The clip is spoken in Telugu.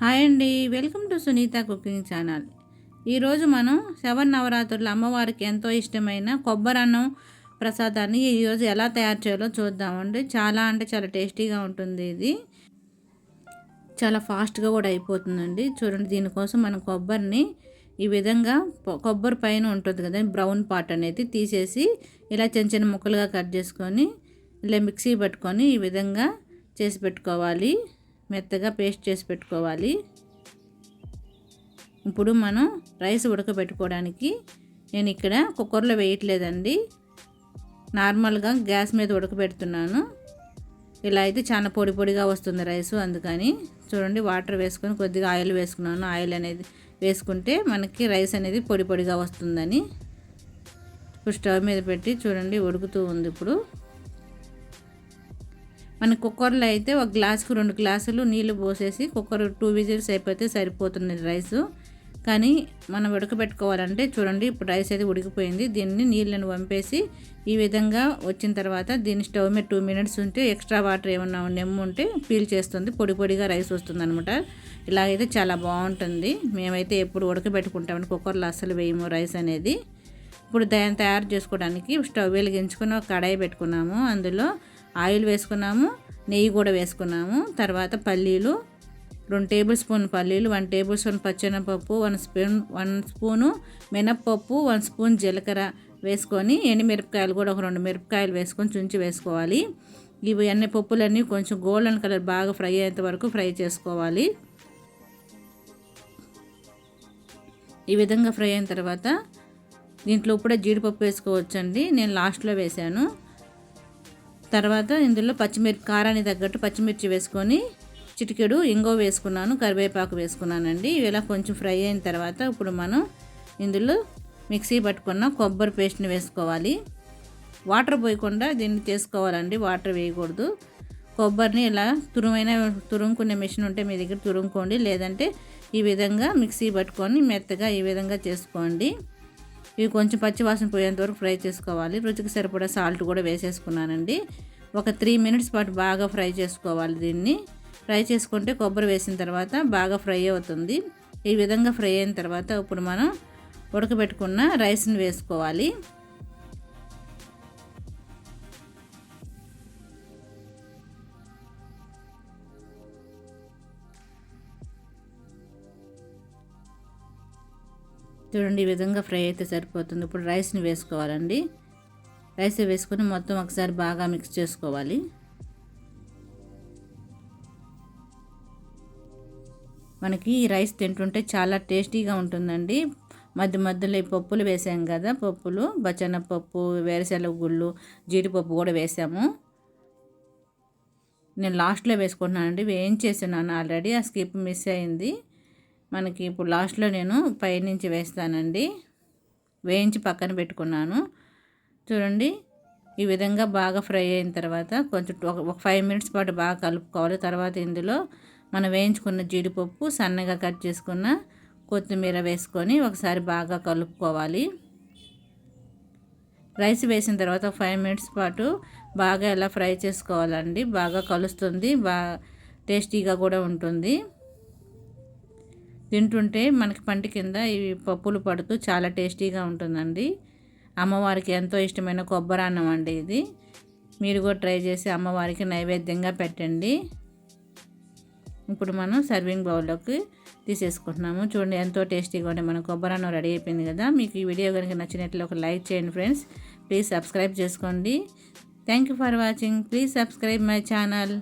హాయ్ అండి. Welcome to Sunitha cooking channel. ఈరోజు మనం శవన్ నవరాత్రులు అమ్మవారికి ఎంతో ఇష్టమైన కొబ్బరన్నం ప్రసాదాన్ని ఈరోజు ఎలా తయారు చేయాలో చూద్దామండి. చాలా అంటే చాలా టేస్టీగా ఉంటుంది ఇది. చాలా ఫాస్ట్గా కూడా అయిపోతుందండి. చూడండి దీనికోసం మనం కొబ్బరిని ఈ విధంగా కొబ్బరి పైన ఉంటుంది కదా బ్రౌన్ పార్ట్ అనేది తీసేసి ఇలా చిన్న చిన్న ముక్కలుగా కట్ చేసుకొని ఇలా మిక్సీ పట్టుకొని ఈ విధంగా చేసి పెట్టుకోవాలి. మెత్తగా పేస్ట్ చేసి పెట్టుకోవాలి. ఇప్పుడు మనం రైస్ ఉడకబెట్టుకోవడానికి నేను ఇక్కడ కుక్కర్లో వేయట్లేదండి. నార్మల్గా గ్యాస్ మీద ఉడకబెడుతున్నాను. ఇలా అయితే చాలా పొడి పొడిగా వస్తుంది రైస్ అందుకని. చూడండి వాటర్ వేసుకొని కొద్దిగా ఆయిల్ వేసుకున్నాను. ఆయిల్ అనేది వేసుకుంటే మనకి రైస్ అనేది పొడి పొడిగా వస్తుందని. ఇప్పుడు స్టవ్ మీద పెట్టి చూడండి ఉడుకుతూ ఉంది ఇప్పుడు. మన కుక్కర్లో అయితే ఒక గ్లాసుకు రెండు గ్లాసులు నీళ్ళు పోసేసి కుక్కర్ టూ విజిల్స్ అయిపోతే సరిపోతుంది రైస్. కానీ మనం ఉడకబెట్టుకోవాలంటే చూడండి ఇప్పుడు రైస్ అయితే ఉడికిపోయింది. దీన్ని నీళ్ళను వంపేసి ఈ విధంగా వచ్చిన తర్వాత దీన్ని స్టవ్ మీద టూ మినిట్స్ ఉంటే ఎక్స్ట్రా వాటర్ ఏమన్నా నెమ్ము ఉంటే పీల్ చేస్తుంది. పొడి పొడిగా రైస్ వస్తుంది అనమాట ఇలాగైతే చాలా బాగుంటుంది. మేమైతే ఎప్పుడు ఉడకబెట్టుకుంటామని కుక్కర్లో అస్సలు వేయము రైస్ అనేది. ఇప్పుడు దాన్ని తయారు చేసుకోవడానికి స్టవ్ వెలిగించుకుని ఒక కడాయి పెట్టుకున్నాము. అందులో ఆయిల్ వేసుకున్నాము నెయ్యి కూడా వేసుకున్నాము. తర్వాత పల్లీలు రెండు టేబుల్ స్పూన్ పల్లీలు వన్ టేబుల్ స్పూన్ పచ్చెనపప్పు వన్ స్పూన్ వన్ స్పూను మినప్పప్పు వన్ స్పూన్ జీలకర్ర వేసుకొని ఎండుమిరపకాయలు కూడా ఒక రెండు మిరపకాయలు వేసుకొని చుంచి వేసుకోవాలి. ఇవి అన్ని పప్పులన్నీ కొంచెం గోల్డెన్ కలర్ బాగా ఫ్రై అయ్యేంత వరకు ఫ్రై చేసుకోవాలి. ఈ విధంగా ఫ్రై అయిన తర్వాత దీంట్లో ఇప్పుడే జీడిపప్పు వేసుకోవచ్చండి. నేను లాస్ట్లో వేశాను. తర్వాత ఇందులో పచ్చిమిర్చి కారాన్ని తగ్గట్టు పచ్చిమిర్చి వేసుకొని చిటికెడు ఇంగో వేసుకున్నాను కరివేపాకు వేసుకున్నానండి. ఇలా కొంచెం ఫ్రై అయిన తర్వాత ఇప్పుడు మనం ఇందులో మిక్సీ పట్టుకున్న కొబ్బరి పేస్ట్ని వేసుకోవాలి. వాటర్ పోయకుండా దీన్ని చేసుకోవాలండి వాటర్ వేయకూడదు. కొబ్బరిని ఇలా తురుమైన తురుముకునే మిషన్ ఉంటే మీ దగ్గర తురుముకోండి. లేదంటే ఈ విధంగా మిక్సీ పట్టుకొని మెత్తగా ఈ విధంగా చేసుకోండి. ఇవి కొంచెం పచ్చివాసన పోయేంత వరకు ఫ్రై చేసుకోవాలి. రుచికి సరిపడా సాల్ట్ కూడా వేసేసుకున్నానండి. ఒక త్రీ మినిట్స్ పాటు బాగా ఫ్రై చేసుకోవాలి దీన్ని. ఫ్రై చేసుకుంటే కొబ్బరి వేసిన తర్వాత బాగా ఫ్రై అవుతుంది. ఈ విధంగా ఫ్రై అయిన తర్వాత ఇప్పుడు మనం ఉడకబెట్టుకున్న రైస్ని వేసుకోవాలి. చూడండి ఈ విధంగా ఫ్రై అయితే సరిపోతుంది. ఇప్పుడు రైస్ని వేసుకోవాలండి. రైస్ వేసుకొని మొత్తం ఒకసారి బాగా మిక్స్ చేసుకోవాలి. మనకి ఈ రైస్ తింటుంటే చాలా టేస్టీగా ఉంటుందండి. మధ్య మధ్యలో ఈ పప్పులు వేసాం కదా పప్పులు బచ్చనపప్పు వేరుశెనగ గుళ్ళు జీడిపప్పు కూడా వేసాము. నేను లాస్ట్లో వేసుకుంటున్నానండి. వేయించేసాను ఆల్రెడీ. ఆ స్కిప్ మిస్ అయింది. మనకి ఇప్పుడు లాస్ట్లో నేను పైనుంచి వేస్తానండి. వేయించి పక్కన పెట్టుకున్నాను. చూడండి ఈ విధంగా బాగా ఫ్రై అయిన తర్వాత కొంచెం ఒక ఫైవ్ మినిట్స్ పాటు బాగా కలుపుకోవాలి. తర్వాత ఇందులో మనం వేయించుకున్న జీడిపప్పు సన్నగా కట్ చేసుకున్న కొత్తిమీర వేసుకొని ఒకసారి బాగా కలుపుకోవాలి. రైస్ వేసిన తర్వాత ఫైవ్ మినిట్స్ పాటు బాగా ఎలా ఫ్రై చేసుకోవాలండి బాగా కలుస్తుంది బాగా టేస్టీగా కూడా ఉంటుంది. తింటుంటే మనకి పంటి కింద ఇవి పప్పులు పడుతూ చాలా టేస్టీగా ఉంటుందండి. అమ్మవారికి ఎంతో ఇష్టమైన కొబ్బరాన్నం అండి ఇది. మీరు కూడా ట్రై చేసి అమ్మవారికి నైవేద్యంగా పెట్టండి. ఇప్పుడు మనం సర్వింగ్ బౌల్లోకి తీసేసుకుంటున్నాము. చూడండి ఎంతో టేస్టీగా ఉండే మన కొబ్బరి అన్నం రెడీ అయిపోయింది కదా. మీకు ఈ వీడియో కనుక నచ్చినట్లు ఒక లైక్ చేయండి ఫ్రెండ్స్. ప్లీజ్ సబ్స్క్రైబ్ చేసుకోండి. Thank you for watching. Please subscribe my channel.